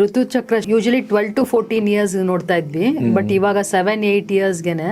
ಋತುಚಕ್ರ usually twelve to fourteen years ನೋಡ್ತಾ ಇದ್ವಿ but ಇವಾಗ ಸೆವೆನ್ ಏಟ್ ಇಯರ್ಸ್ಗೆನೆ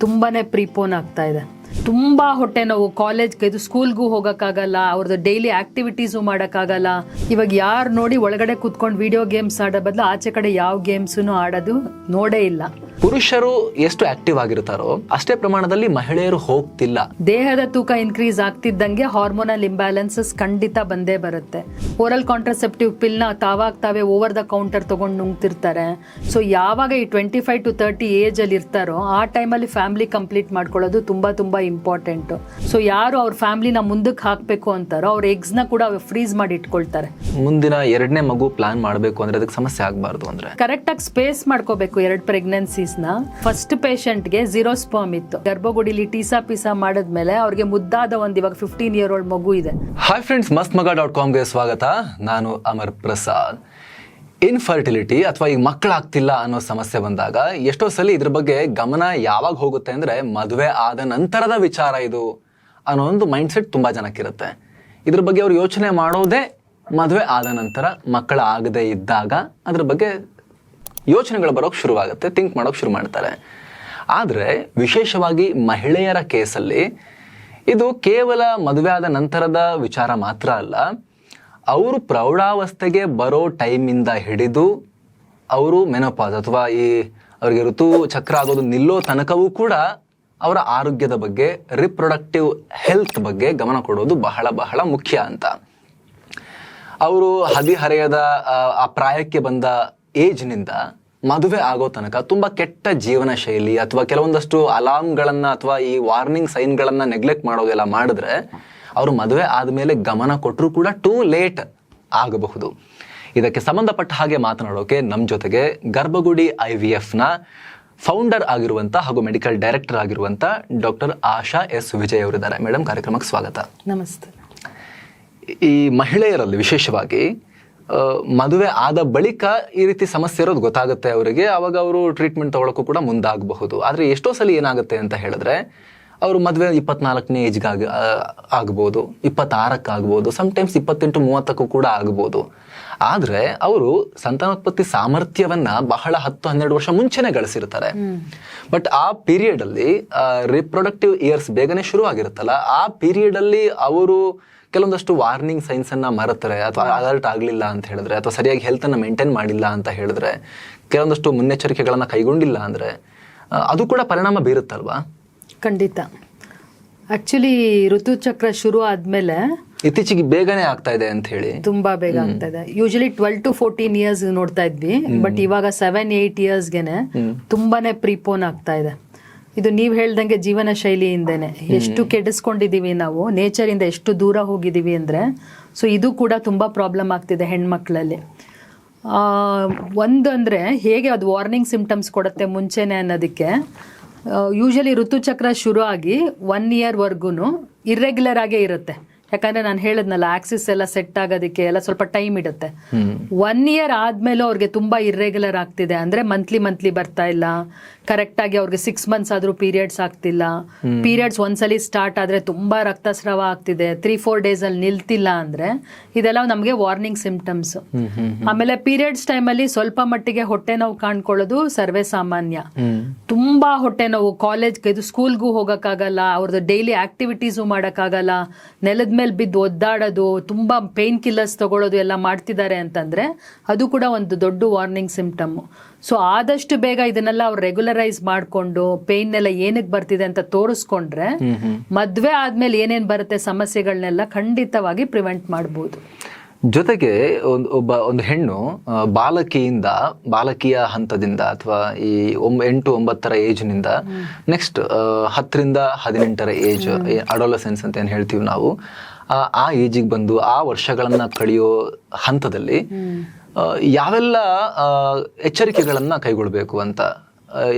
ತುಂಬಾನೇ ಪ್ರೀಪೋನ್ ಆಗ್ತಾ ಇದೆ. ತುಂಬಾ ಹೊಟ್ಟೆ ನೋವು ಕಾಲೇಜ್ ಇದು ಸ್ಕೂಲ್ಗೂ ಹೋಗೋಕ್ಕಾಗಲ್ಲ ಅವ್ರದ್ದು ಡೈಲಿ ಆಕ್ಟಿವಿಟೀಸು ಮಾಡೋಕ್ಕಾಗಲ್ಲ. ಇವಾಗ ಯಾರು ನೋಡಿ ಒಳಗಡೆ ಕುತ್ಕೊಂಡು ವಿಡಿಯೋ ಗೇಮ್ಸ್ ಆಡೋ ಬದಲು ಆಚೆ ಕಡೆ ಯಾವ ಗೇಮ್ಸೂ ಆಡೋದು ನೋಡೇ ಇಲ್ಲ. ಪುರುಷರು ಎಷ್ಟು ಆಕ್ಟಿವ್ ಆಗಿರ್ತಾರೋ ಅಷ್ಟೇ ಪ್ರಮಾಣದಲ್ಲಿ ಮಹಿಳೆಯರು ಹೋಗ್ತಿಲ್ಲ. ದೇಹದ ತೂಕ ಇನ್ಕ್ರೀಸ್ ಆಗ್ತಿದ್ದಂಗೆ ಹಾರ್ಮೋನಲ್ ಇಂಬ್ಯಾಲೆನ್ಸಸ್ ಖಂಡಿತ ಬಂದೇ ಬರುತ್ತೆ. ಓರಲ್ ಕಾಂಟ್ರಸೆಪ್ಟಿವ್ ಪಿಲ್ನ ತಾವಾಗ ತಾವೇ ಓವರ್ ದ ಕೌಂಟರ್ ತಗೊಂಡು ನುಂಗ್ತಿರ್ತಾರೆ. ಸೊ ಯಾವಾಗ ಈ twenty five to thirty age ಅಲ್ಲಿ ಇರ್ತಾರೋ ಆ ಟೈಮಲ್ಲಿ ಫ್ಯಾಮಿಲಿ ಕಂಪ್ಲೀಟ್ ಮಾಡ್ಕೊಳ್ಳೋದು ತುಂಬಾ ತುಂಬಾ ಇಂಪಾರ್ಟೆಂಟ್. ಸೊ ಯಾರು ಅವ್ರ ಫ್ಯಾಮಿಲಿನ ಮುಂದಕ್ಕೆ ಹಾಕಬೇಕು ಅಂತಾರೋ ಅವ್ರ ನ ಕೂಡ ಫ್ರೀಸ್ ಮಾಡಿ ಇಟ್ಕೊಳ್ತಾರೆ. ಮುಂದಿನ ಎರಡನೇ ಮಗು ಪ್ಲಾನ್ ಮಾಡಬೇಕು ಅಂದ್ರೆ ಅದಕ್ಕೆ ಸಮಸ್ಯೆ ಆಗಬಾರ್ದು ಅಂದ್ರೆ. ಕರೆಕ್ಟಾಗಿ ಸ್ಪೇಸ್ ಮಾಡ್ಕೋಬೇಕು ಎರಡು ನ ಫಸ್ಟ್ ಪೇಷಂಟ್ಗೆ ಜೀರೋ ಸ್ಪರ್ಮ್ ಇತ್ತು. ಗರ್ಭಗುಡಿಲಿ ಟೀಸಾ ಪೀಸಾ ಮಾಡಿದ್ಮೇಲೆ ಅವ್ರಿಗೆ ಮುದ್ದಾದ ಒಂದು ಇವಾಗ ಫಿಫ್ಟೀನ್ ಇಯರ್ ಓಲ್ಡ್ ಮಗು ಇದೆ. ಹಾಯ್ ಫ್ರೆಂಡ್ಸ್ ಮಸ್ತ್ ಮಗ ಡಾಟ್ ಕಾಮ್ಗೆ ಸ್ವಾಗತ. ನಾನು ಅಮರ್ ಪ್ರಸಾದ್. ಇನ್ಫರ್ಟಿಲಿಟಿ ಅಥವಾ ಈಗ ಮಕ್ಕಳಾಗ್ತಿಲ್ಲ ಅನ್ನೋ ಸಮಸ್ಯೆ ಬಂದಾಗ ಎಷ್ಟೋ ಸಲ ಇದ್ರ ಬಗ್ಗೆ ಗಮನ ಯಾವಾಗ ಹೋಗುತ್ತೆ ಅಂದ್ರೆ ಮದುವೆ ಆದ ನಂತರದ ವಿಚಾರ ಇದು ಅನ್ನೋ ಒಂದು ಮೈಂಡ್ ಸೆಟ್ ತುಂಬಾ ಜನಕ್ಕಿರುತ್ತೆ. ಇದ್ರ ಬಗ್ಗೆ ಅವ್ರು ಯೋಚನೆ ಮಾಡೋದೇ ಮದುವೆ ಆದ ನಂತರ ಮಕ್ಕಳ ಆಗದೆ ಇದ್ದಾಗ ಅದ್ರ ಬಗ್ಗೆ ಯೋಚನೆಗಳು ಬರೋಕ್ ಶುರುವಾಗುತ್ತೆ ಥಿಂಕ್ ಮಾಡೋಕ್ ಶುರು ಮಾಡ್ತಾರೆ. ಆದರೆ ವಿಶೇಷವಾಗಿ ಮಹಿಳೆಯರ ಕೇಸಲ್ಲಿ ಇದು ಕೇವಲ ಮದುವೆ ಆದ ನಂತರದ ವಿಚಾರ ಮಾತ್ರ ಅಲ್ಲ ಅವರು ಪ್ರೌಢಾವಸ್ಥೆಗೆ ಬರೋ ಟೈಮಿಂದ ಹಿಡಿದು ಅವರು ಮೆನೋಪಾಸ್ ಅಥವಾ ಈ ಅವರಿಗೆ ಋತು ಚಕ್ರ ಆಗೋದು ನಿಲ್ಲೋ ತನಕವೂ ಕೂಡ ಅವರ ಆರೋಗ್ಯದ ಬಗ್ಗೆ ರಿಪ್ರೊಡಕ್ಟಿವ್ ಹೆಲ್ತ್ ಬಗ್ಗೆ ಗಮನ ಕೊಡೋದು ಬಹಳ ಬಹಳ ಮುಖ್ಯ ಅಂತ. ಅವರು ಹದಿಹರೆಯದ ಆ, ಪ್ರಾಯಕ್ಕೆ ಬಂದ ಏಜ್ನಿಂದ ಮದುವೆ ಆಗೋ ತನಕ ತುಂಬ ಕೆಟ್ಟ ಜೀವನ ಶೈಲಿ ಅಥವಾ ಕೆಲವೊಂದಷ್ಟು ಅಲಾರ್ಮ್ಗಳನ್ನ ಅಥವಾ ಈ ವಾರ್ನಿಂಗ್ ಸೈನ್ಗಳನ್ನ ನೆಗ್ಲೆಕ್ಟ್ ಮಾಡೋದೆಲ್ಲ ಮಾಡಿದ್ರೆ ಅವರು ಮದುವೆ ಆದಮೇಲೆ ಗಮನ ಕೊಟ್ಟರೂ ಕೂಡ ಟೂ ಲೇಟ್ ಆಗಬಹುದು. ಇದಕ್ಕೆ ಸಂಬಂಧಪಟ್ಟ ಹಾಗೆ ಮಾತನಾಡೋಕೆ ನಮ್ಮ ಜೊತೆಗೆ ಗರ್ಭಗುಡಿ ಐ ವಿ ಎಫ್ನ ಫೌಂಡರ್ ಆಗಿರುವಂತ ಹಾಗೂ ಮೆಡಿಕಲ್ ಡೈರೆಕ್ಟರ್ ಆಗಿರುವಂತ ಡಾಕ್ಟರ್ ಆಶಾ ಎಸ್ ವಿಜಯ್ ಅವರಿದ್ದಾರೆ. ಮೇಡಮ್ ಕಾರ್ಯಕ್ರಮಕ್ಕೆ ಸ್ವಾಗತ. ನಮಸ್ತೆ. ಈ ಮಹಿಳೆಯರಲ್ಲಿ ವಿಶೇಷವಾಗಿ ಮದುವೆ ಆದ ಬಳಿಕ ಈ ರೀತಿ ಸಮಸ್ಯೆ ಇರೋದು ಗೊತ್ತಾಗುತ್ತೆ ಅವರಿಗೆ. ಅವಾಗ ಅವರು ಟ್ರೀಟ್ಮೆಂಟ್ ತಗೊಳಕ್ಕೂ ಕೂಡ ಮುಂದಾಗಬಹುದು. ಆದರೆ ಎಷ್ಟೋ ಸಲ ಏನಾಗುತ್ತೆ ಅಂತ ಹೇಳಿದ್ರೆ ಅವರು ಮದುವೆ ಇಪ್ಪತ್ನಾಲ್ಕನೇ ಏಜ್ಗೆ ಆಗ ಆಗ್ಬೋದು ಇಪ್ಪತ್ತಾರಕ್ಕಾಗ್ಬೋದು ಸಮ್ಟೈಮ್ಸ್ ಇಪ್ಪತ್ತೆಂಟು ಮೂವತ್ತಕ್ಕೂ ಕೂಡ ಆಗ್ಬೋದು. ಆದರೆ ಅವರು ಸಂತಾನೋತ್ಪತ್ತಿ ಸಾಮರ್ಥ್ಯವನ್ನ ಬಹಳ ಹತ್ತು ಹನ್ನೆರಡು ವರ್ಷ ಮುಂಚೆನೆ ಗಳಿಸಿರ್ತಾರೆ. ಬಟ್ ಆ ಪೀರಿಯಡ್ ಅಲ್ಲಿ ರಿಪ್ರೊಡಕ್ಟಿವ್ ಇಯರ್ಸ್ ಬೇಗನೆ ಶುರು ಆಗಿರುತ್ತಲ್ಲ ಆ ಪೀರಿಯಡ್ ಅಲ್ಲಿ ಅವರು ಕೆಲವೊಂದಷ್ಟು ವಾರ್ನಿಂಗ್ ಸೈನ್ಸ್ ಅನ್ನ ಮರೆತರೆ ಅಥವಾ ಅಲರ್ಟ್ ಆಗಲಿಲ್ಲ ಅಂತ ಹೇಳಿದ್ರೆ ಅಥವಾ ಸರಿಯಾಗಿ ಹೆಲ್ತ್ ಅನ್ನ ಮೇಂಟೈನ್ ಮಾಡಿಲ್ಲ ಅಂತ ಹೇಳಿದ್ರೆ ಕೆಲವೊಂದಷ್ಟು ಮುನ್ನೆಚ್ಚರಿಕೆಗಳನ್ನ ಕೈಗೊಂಡಿಲ್ಲ ಅಂದ್ರೆ ಅದು ಕೂಡ ಪರಿಣಾಮ ಬೀರುತ್ತಲ್ವಾ? ಖಂಡಿತ. ಆಕ್ಚುಲಿ ಋತುಚಕ್ರ ಶುರು ಆದ್ಮೇಲೆ ಇತ್ತೀಚೆಗೆ ಬೇಗನೆ ಆಗ್ತಾ ಇದೆ ಅಂತ ಹೇಳಿ. ತುಂಬಾ ಬೇಗ ಆಗ್ತಾ ಇದೆ. Usually twelve to fourteen years ನೋಡ್ತಾ ಇದ್ವಿ ಬಟ್ ಇವಾಗ ಸೆವೆನ್ ಏಟ್ ಇಯರ್ಸ್ಗೆನೆ ತುಂಬಾನೇ ಪ್ರೀಪೋನ್ ಆಗ್ತಾ ಇದೆ. ಇದು ನೀವ್ ಹೇಳ್ದಂಗೆ ಜೀವನ ಶೈಲಿಯಿಂದನೆ. ಎಷ್ಟು ಕೆಡಿಸ್ಕೊಂಡಿದೀವಿ ನಾವು ನೇಚರ್ ಇಂದ ಎಷ್ಟು ದೂರ ಹೋಗಿದೀವಿ ಅಂದ್ರೆ ಸೊ ಇದು ಕೂಡ ತುಂಬಾ ಪ್ರಾಬ್ಲಮ್ ಆಗ್ತಿದೆ ಹೆಣ್ಮಕ್ಳಲ್ಲಿ. ಆ, ಒಂದು ಅಂದ್ರೆ ಹೇಗೆ ಅದು ವಾರ್ನಿಂಗ್ ಸಿಂಪ್ಟಮ್ಸ್ ಕೊಡುತ್ತೆ ಮುಂಚೆನೆ ಅನ್ನೋದಕ್ಕೆ ಯೂಶಲಿ ಋತುಚಕ್ರ ಶುರು ಆಗಿ ಒನ್ ಇಯರ್ವರೆಗೂ ಇರ್ರೆಗ್ಯುಲರ್ ಆಗೇ ಇರುತ್ತೆ. ಯಾಕಂದ್ರೆ ನಾನು ಹೇಳಿದ್ನಲ್ಲ ಆಕ್ಸಿಸ್ ಎಲ್ಲ ಸೆಟ್ ಆಗೋದಕ್ಕೆ ಎಲ್ಲ ಸ್ವಲ್ಪ ಟೈಮ್ ಇಡುತ್ತೆ. ಒನ್ ಇಯರ್ ಆದ್ಮೇಲೂ ಅವ್ರಿಗೆ ತುಂಬಾ ಇರ್ರೆಗ್ಯುಲರ್ ಆಗ್ತಿದೆ. ಅಂದ್ರೆ ಮಂತ್ಲಿ ಮಂತ್ಲಿ ಬರ್ತಾ ಇಲ್ಲ. ಕರೆಕ್ಟ್ ಆಗಿ ಅವ್ರಿಗೆ ಸಿಕ್ಸ್ ಮಂತ್ಸ್ ಆದ್ರೂ ಪೀರಿಯಡ್ಸ್ ಆಗ್ತಿಲ್ಲ. ಪೀರಿಯಡ್ಸ್ ಒಂದ್ಸಲಿ ಸ್ಟಾರ್ಟ್ ಆದ್ರೆ ತುಂಬಾ ರಕ್ತಸ್ರಾವ ಆಗ್ತಿದೆ. ತ್ರೀ ಫೋರ್ ಡೇಸ್ ಅಲ್ಲಿ ನಿಲ್ತಿಲ್ಲ ಅಂದ್ರೆ ಇದೆಲ್ಲ ನಮಗೆ ವಾರ್ನಿಂಗ್ ಸಿಂಪ್ಟಮ್ಸ್ ಆಮೇಲೆ ಪೀರಿಯಡ್ಸ್ ಟೈಮಲ್ಲಿ ಸ್ವಲ್ಪ ಮಟ್ಟಿಗೆ ಹೊಟ್ಟೆ ನೋವು ಕಾಣ್ಕೊಳ್ಳೋದು ಸರ್ವೇ ಸಾಮಾನ್ಯ. ತುಂಬಾ ಹೊಟ್ಟೆ ನೋವು. ಕಾಲೇಜ್ ಇದು ಸ್ಕೂಲ್ಗೂ ಹೋಗಕ್ಕಾಗಲ್ಲ. ಅವ್ರದ್ದು ಡೈಲಿ ಆಕ್ಟಿವಿಟೀಸು ಮಾಡೋಕ್ಕಾಗಲ್ಲ. ನೆಲದ ಮೇಲೆ ಬಿದ್ದು ಒದ್ದಾಡೋದು ತುಂಬಾ ಪೇನ್ ಕಿಲ್ಲರ್ಸ್ ತಗೊಳ್ಳೋದು ಎಲ್ಲ ಮಾಡ್ತಿದ್ದಾರೆ ಅಂತಂದ್ರೆ ಅದು ಕೂಡ ಒಂದು ದೊಡ್ಡ ವಾರ್ನಿಂಗ್ ಸಿಂಪ್ಟಮ್ ಸೊ ಆದಷ್ಟು ಬೇಗ ಇದನ್ನೆಲ್ಲ ಅವ್ರು ರೆಗ್ಯುಲರೈಸ್ ಮಾಡಿಕೊಂಡು ಪೇನ್ ಎಲ್ಲ ಏನಕ್ಕೆ ಬರ್ತಿದೆ ಅಂತ ತೋರಿಸ್ಕೊಂಡ್ರೆ ಮದ್ವೆ ಆದ್ಮೇಲೆ ಏನೇನ್ ಬರುತ್ತೆ ಸಮಸ್ಯೆಗಳನ್ನೆಲ್ಲ ಖಂಡಿತವಾಗಿ ಪ್ರಿವೆಂಟ್ ಮಾಡ್ಬೋದು. ಜೊತೆಗೆ ಒಂದು ಒಬ್ಬ ಒಂದು ಹೆಣ್ಣು ಬಾಲಕಿಯಿಂದ ಬಾಲಕಿಯ ಹಂತದಿಂದ ಅಥವಾ ಈ ಒಂಬ ಎಂಟು ಒಂಬತ್ತರ ಏಜ್ನಿಂದ ನೆಕ್ಸ್ಟ್ ಹತ್ತರಿಂದ ಹದಿನೆಂಟರ ಏಜ್ ಅಡೋಲಸೆನ್ಸ್ ಅಂತ ಏನು ಹೇಳ್ತೀವಿ ನಾವು ಆ, ಏಜಿಗೆ ಬಂದು ಆ ವರ್ಷಗಳನ್ನ ಕಳೆಯೋ ಹಂತದಲ್ಲಿ ಯಾವೆಲ್ಲ ಎಚ್ಚರಿಕೆಗಳನ್ನು ಕೈಗೊಳ್ಳಬೇಕು ಕೈಗೊಳ್ಬೇಕು ಅಂತ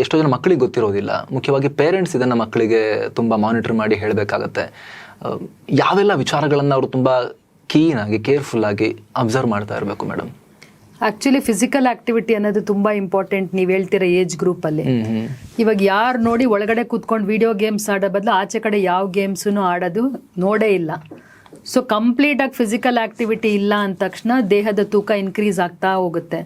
ಎಷ್ಟೋ ಜನ ಮಕ್ಕಳಿಗೆ ಗೊತ್ತಿರೋದಿಲ್ಲ. ಮುಖ್ಯವಾಗಿ ಪೇರೆಂಟ್ಸ್ ಇದನ್ನು ಮಕ್ಕಳಿಗೆ ತುಂಬ ಮಾನಿಟರ್ ಮಾಡಿ ಹೇಳಬೇಕಾಗತ್ತೆ. ಯಾವೆಲ್ಲ ವಿಚಾರಗಳನ್ನು ಅವರು ತುಂಬ ಕೇರ್ಫುಲ್ ಆಗಿ ಅಬ್ಸರ್ವ್ ಮಾಡ್ತಾ ಇರಬೇಕು ಮೇಡಮ್ ಆಕ್ಚುಲಿ ಫಿಸಿಕಲ್ ಆಕ್ಟಿವಿಟಿ ಅನ್ನೋದು ತುಂಬಾ ಇಂಪಾರ್ಟೆಂಟ್ ನೀವು ಹೇಳ್ತಿರೋ ಏಜ್ ಗ್ರೂಪ್ ಅಲ್ಲಿ. ಇವಾಗ ಯಾರು ನೋಡಿ ಒಳಗಡೆ ಕೂತ್ಕೊಂಡು ವಿಡಿಯೋ ಗೇಮ್ಸ್ ಆಡೋ ಬದಲು ಆಚೆ ಕಡೆ ಯಾವ ಗೇಮ್ಸ್ ಆಡೋದು ನೋಡೇ ಇಲ್ಲ. ಸೊ ಕಂಪ್ಲೀಟ್ ಆಗಿ ಫಿಸಿಕಲ್ ಆಕ್ಟಿವಿಟಿ ಇಲ್ಲ ಅಂದ ತಕ್ಷಣ ದೇಹದ ತೂಕ ಇನ್ಕ್ರೀಸ್ ಆಗ್ತಾ ಹೋಗುತ್ತೆ.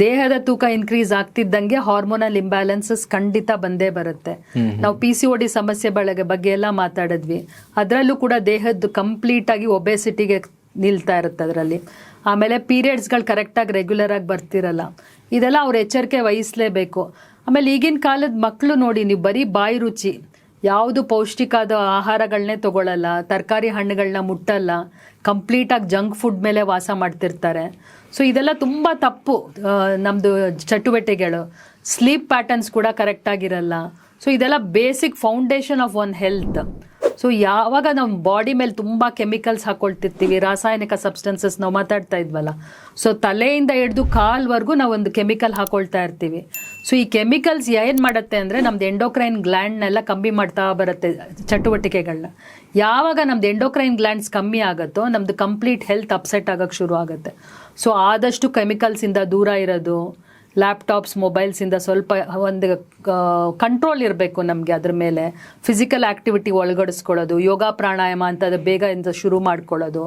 ದೇಹದ ತೂಕ ಇನ್ಕ್ರೀಸ್ ಆಗ್ತಿದ್ದಂಗೆ ಹಾರ್ಮೋನಲ್ ಇಂಬ್ಯಾಲೆನ್ಸಸ್ ಖಂಡಿತ ಬಂದೇ ಬರುತ್ತೆ. ನಾವು ಪಿ ಸಿ ಓಡಿ ಸಮಸ್ಯೆ ಬಳಗ ಬಗ್ಗೆ ಎಲ್ಲ ಮಾತಾಡಿದ್ವಿ. ಅದರಲ್ಲೂ ಕೂಡ ದೇಹದ್ದು ಕಂಪ್ಲೀಟ್ ಆಗಿ ಒಬೆಸಿಟಿಗೆ ನಿಲ್ತಾ ಇರುತ್ತೆ ಅದರಲ್ಲಿ. ಆಮೇಲೆ ಪೀರಿಯಡ್ಸ್ಗಳು ಕರೆಕ್ಟಾಗಿ ರೆಗ್ಯುಲರ್ ಆಗಿ ಬರ್ತಿರಲ್ಲ. ಇದೆಲ್ಲ ಅವ್ರ ಎಚ್ಚರಿಕೆ ವಹಿಸಲೇಬೇಕು. ಆಮೇಲೆ ಈಗಿನ ಕಾಲದ ಮಕ್ಕಳು ನೋಡಿ ನೀವು ಬರೀ ಬಾಯಿ ರುಚಿ. ಯಾವುದು ಪೌಷ್ಟಿಕದ ಆಹಾರಗಳನ್ನೇ ತಗೊಳ್ಳಲ್ಲ ತರಕಾರಿ ಹಣ್ಣುಗಳನ್ನ ಮುಟ್ಟಲ್ಲ, ಕಂಪ್ಲೀಟಾಗಿ ಜಂಕ್ ಫುಡ್ ಮೇಲೆ ವಾಸ ಮಾಡ್ತಿರ್ತಾರೆ. ಸೊ ಇದೆಲ್ಲ ತುಂಬ ತಪ್ಪು ನಮ್ಮದು ಚಟುವಟಿಕೆಗಳು. ಸ್ಲೀಪ್ ಪ್ಯಾಟರ್ನ್ಸ್ ಕೂಡ ಕರೆಕ್ಟಾಗಿರಲ್ಲ ಸೊ ಇದೆಲ್ಲ basic foundation of one health so ಯಾವಾಗ ನಮ್ಮ ಬಾಡಿ ಮೇಲೆ ತುಂಬ ಕೆಮಿಕಲ್ಸ್ ಹಾಕೊಳ್ತಿರ್ತೀವಿ, ರಾಸಾಯನಿಕ ಸಬ್ಸ್ಟೆನ್ಸಸ್ ನಾವು ಮಾತಾಡ್ತಾ ಇದ್ವಲ್ಲ. ಸೊ ತಲೆಯಿಂದ ಹಿಡಿದು ಕಾಲ್ವರೆಗೂ ನಾವು ಒಂದು ಕೆಮಿಕಲ್ ಹಾಕೊಳ್ತಾ ಇರ್ತೀವಿ. ಸೊ ಈ ಕೆಮಿಕಲ್ಸ್ ಏನು ಮಾಡುತ್ತೆ ಅಂದರೆ ನಮ್ದು ಎಂಡೋಕ್ರೈನ್ ಗ್ಲ್ಯಾಂಡ್ನೆಲ್ಲ ಕಮ್ಮಿ ಮಾಡ್ತಾ ಬರುತ್ತೆ ಚಟುವಟಿಕೆಗಳನ್ನ ಯಾವಾಗ ನಮ್ದು ಎಂಡೋಕ್ರೈನ್ ಗ್ಲ್ಯಾಂಡ್ಸ್ ಕಮ್ಮಿ ಆಗುತ್ತೋ, ನಮ್ದು ಕಂಪ್ಲೀಟ್ ಹೆಲ್ತ್ ಅಪ್ಸೆಟ್ ಆಗೋಕ್ಕೆ ಶುರು ಆಗುತ್ತೆ. ಸೊ ಆದಷ್ಟು ಕೆಮಿಕಲ್ಸಿಂದ ದೂರ ಇರೋದು ಲ್ಯಾಪ್ಟಾಪ್ಸ್ ಮೊಬೈಲ್ಸಿಂದ ಸ್ವಲ್ಪ ಒಂದು ಕಂಟ್ರೋಲ್ ಇರಬೇಕು ನಮಗೆ ಅದ್ರ ಮೇಲೆ. ಫಿಸಿಕಲ್ ಆ್ಯಕ್ಟಿವಿಟಿ ಒಳಗಡಿಸ್ಕೊಳ್ಳೋದು, ಯೋಗ ಪ್ರಾಣಾಯಾಮ ಅಂತ ಅದು ಬೇಗ ಇಂದ ಶುರು ಮಾಡ್ಕೊಳ್ಳೋದು